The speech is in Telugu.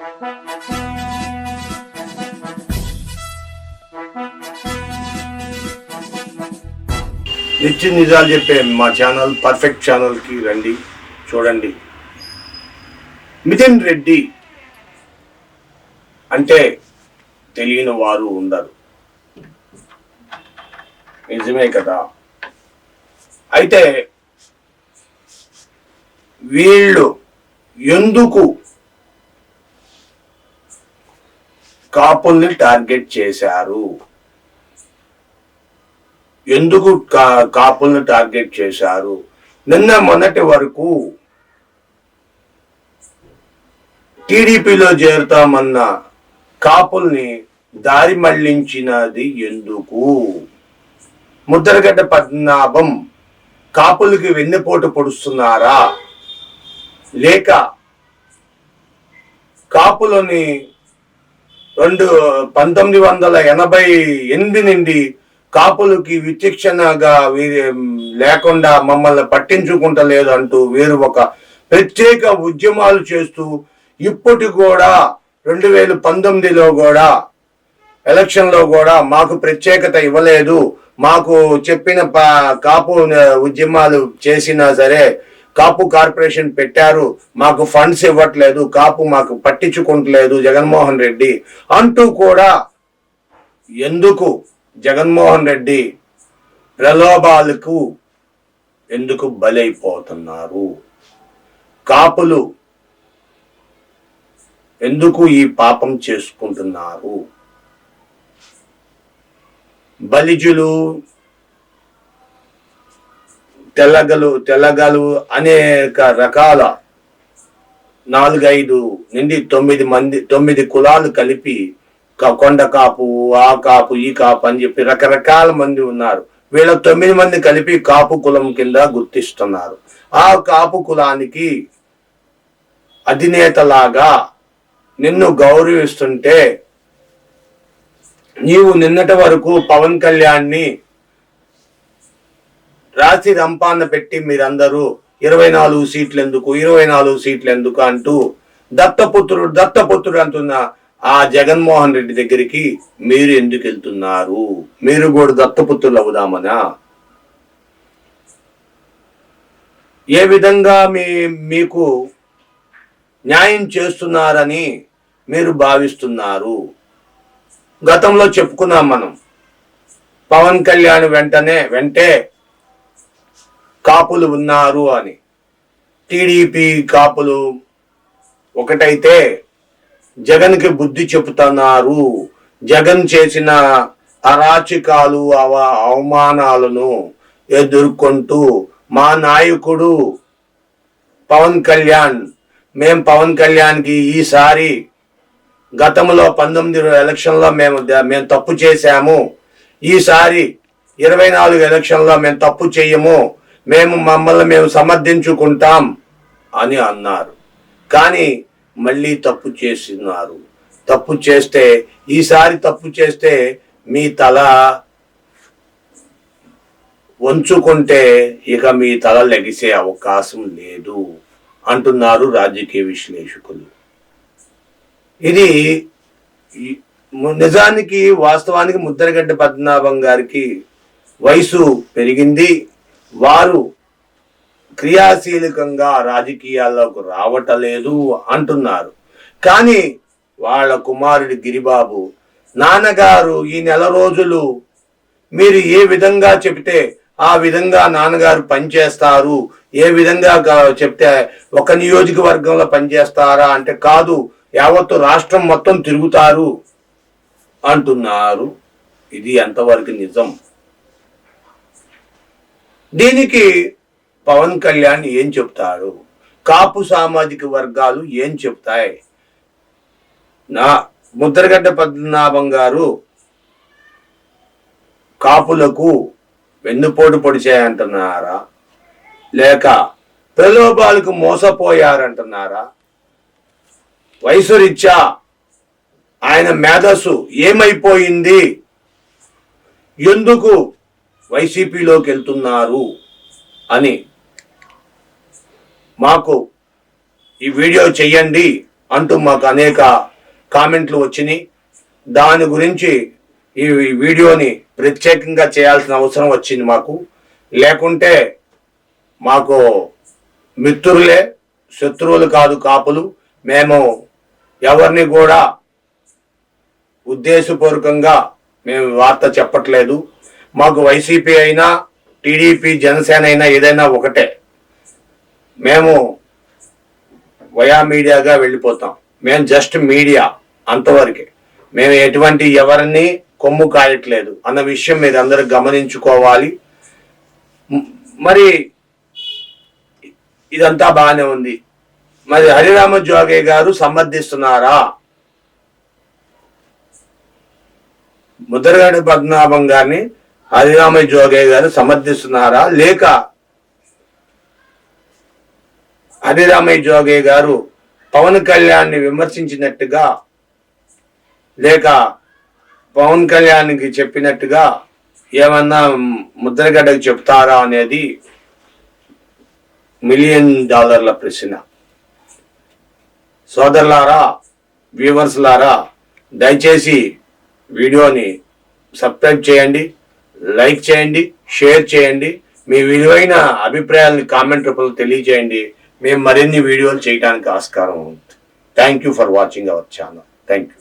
నిత్య నిజాలు చెప్పే మా ఛానల్ పర్ఫెక్ట్ ఛానల్కి రండి చూడండి. మిథున్ రెడ్డి అంటే తెలియని వారు ఉండరు. నిజమే కదా? అయితే వీళ్ళు ఎందుకు కాపుల్ని టార్గెట్ చేశారు. ఎందుకు కా కాపుల్ని టార్గెట్ చేశారు? నిన్న మొన్నటి వరకు టీడీపీలో చేరుతామన్న కాపుల్ని దారి మళ్ళించినది ఎందుకు? ముద్రగడ్డ పద్మనాభం కాపులకి వెన్నెపోటు పొడుస్తున్నారా? లేక కాపులని రెండు పంతొమ్మిది వందల ఎనభై ఎనిమిది నుండి కాపులకి విచక్షణగా లేకుండా మమ్మల్ని పట్టించుకుంటలేదు అంటూ వీరు ఒక ప్రత్యేక ఉద్యమాలు చేస్తూ ఇప్పటి కూడా రెండు వేల పంతొమ్మిదిలో కూడా ఎలక్షన్లో కూడా మాకు ప్రత్యేకత ఇవ్వలేదు. మాకు చెప్పిన కాపు ఉద్యమాలు చేసినా సరే కాపు కార్పొరేషన్ పెట్టారు మాకు ఫండ్స్ ఇవ్వట్లేదు కాపు మాకు పట్టించుకుంటలేదు జగన్మోహన్ రెడ్డి అంటూ కూడా ఎందుకు జగన్మోహన్ రెడ్డి ప్రలోభాలకు ఎందుకు బలైపోతున్నారు? కాపులు ఎందుకు ఈ పాపం చేసుకుంటున్నారు? బలిజులు తెల్లగలు తెల్లగలు అనేక రకాల నాలుగైదు నుండి తొమ్మిది మంది తొమ్మిది కులాలు కలిపి కొండ కాపు ఆ కాపు ఈ కాపు అని చెప్పి రకరకాల మంది ఉన్నారు. వీళ్ళ తొమ్మిది మంది కలిపి కాపు కులం కింద గుర్తిస్తున్నారు. ఆ కాపు కులానికి అధినేతలాగా నిన్ను గౌరవిస్తుంటే నీవు నిన్నటి వరకు పవన్ కళ్యాణ్ని రాసి రంపాన పెట్టి మీరందరూ ఇరవై నాలుగు సీట్లు ఎందుకు ఇరవై నాలుగు సీట్లు ఎందుకు అంటూ దత్తపుత్రుడు దత్తపుత్రుడు అంటున్న ఆ జగన్మోహన్ రెడ్డి దగ్గరికి మీరు ఎందుకు వెళ్తున్నారు? మీరు కూడా దత్తపుత్రులు అవుదామనా? ఏ విధంగా మీ మీకు న్యాయం చేస్తున్నారని మీరు భావిస్తున్నారు? గతంలో చెప్పుకున్నాం మనం. పవన్ కళ్యాణ్ వెంటనే వెంటే కాపులు ఉన్నారు అని. టీడీపీ కాపులు ఒకటైతే జగన్కి బుద్ధి చెబుతున్నారు. జగన్ చేసిన అరాచకాలు అవ అవమానాలను ఎదుర్కొంటూ మా నాయకుడు పవన్ కళ్యాణ్ మేం పవన్ కళ్యాణ్కి ఈసారి గతంలో పంతొమ్మిది ఎలక్షన్లో మేము మేము తప్పు చేశాము. ఈసారి ఇరవై నాలుగు ఎలక్షన్లో మేము తప్పు చేయము. మేము మమ్మల్ని మేము సమర్థించుకుంటాం అని అన్నారు. కానీ మళ్ళీ తప్పు చేస్తున్నారు తప్పు చేస్తే ఈసారి తప్పు చేస్తే మీ తల వంచుకుంటే ఇక మీ తల లెగిసే అవకాశం లేదు అంటున్నారు రాజకీయ విశ్లేషకులు. ఇది నిజానికి వాస్తవానికి ముద్రగడ్డ పద్మనాభం గారికి వయసు పెరిగింది. వారు క్రియాశీలకంగా రాజకీయాల్లోకి రావటలేదు అంటున్నారు. కానీ వాళ్ళ కుమారుడి గిరిబాబు నాన్నగారు ఈ నెల రోజులు మీరు ఏ విధంగా చెబితే ఆ విధంగా నాన్నగారు పనిచేస్తారు ఏ విధంగా చెప్తే ఒక నియోజకవర్గంలో పనిచేస్తారా అంటే కాదు యావత్తు రాష్ట్రం మొత్తం తిరుగుతారు అంటున్నారు. ఇది ఎంతవరకు నిజం? దీనికి పవన్ కళ్యాణ్ ఏం చెప్తాడు? కాపు సామాజిక వర్గాలు ఏం చెప్తాయి? నా ముద్రగడ్డ పద్మనాభం గారు కాపులకు వెన్నుపోటు పొడిచాయంటున్నారా? లేక ప్రలోభాలకు మోసపోయారంటున్నారా? వయసు రీత్యా ఆయన మేధస్సు ఏమైపోయింది? ఎందుకు వైసీపీలోకి వెళ్తున్నారు అని మాకు ఈ వీడియో చెయ్యండి అంటూ మాకు అనేక కామెంట్లు వచ్చినాయి. దాని గురించి ఈ వీడియోని ప్రత్యేకంగా చేయాల్సిన అవసరం వచ్చింది మాకు. లేకుంటే మాకు మిత్రులే శత్రువులు కాదు కాపులు. మేము ఎవరిని కూడా ఉద్దేశపూర్వకంగా మేము వార్త చెప్పట్లేదు. మాకు వైసీపీ అయినా టీడీపీ జనసేన అయినా ఏదైనా ఒకటే. మేము వయా మీడియాగా వెళ్ళిపోతాం. మేము జస్ట్ మీడియా అంతవరకే. మేము ఎటువంటి ఎవరిని కొమ్ము కాయట్లేదు అన్న విషయం మీరు అందరూ గమనించుకోవాలి. మరి ఇదంతా బాగానే ఉంది. మరి హరిరామ జోగే గారు సమర్థిస్తున్నారా? ముద్రగడ పద్మనాభం గారిని హరిరామయ్య జోగయ్య గారు సమర్థిస్తున్నారా? లేక హరిరామయ్య జోగయ్య గారు పవన్ కళ్యాణ్ని విమర్శించినట్టుగా లేక పవన్ కళ్యాణ్కి చెప్పినట్టుగా ఏమన్నా ముద్రగడ్డకు చెప్తారా అనేది మిలియన్ డాలర్ల ప్రశ్న. సోదరులారా వ్యూవర్స్లారా దయచేసి వీడియోని సబ్స్క్రైబ్ చేయండి. లైక్ చేయండి షేర్ చేయండి. మీ విలువైన అభిప్రాయాలను కామెంట్ రూపంలో తెలియజేయండి. మేము మరిన్ని వీడియోలు చేయడానికి ఆస్కారం ఉంది. Thank you for watching our channel thank you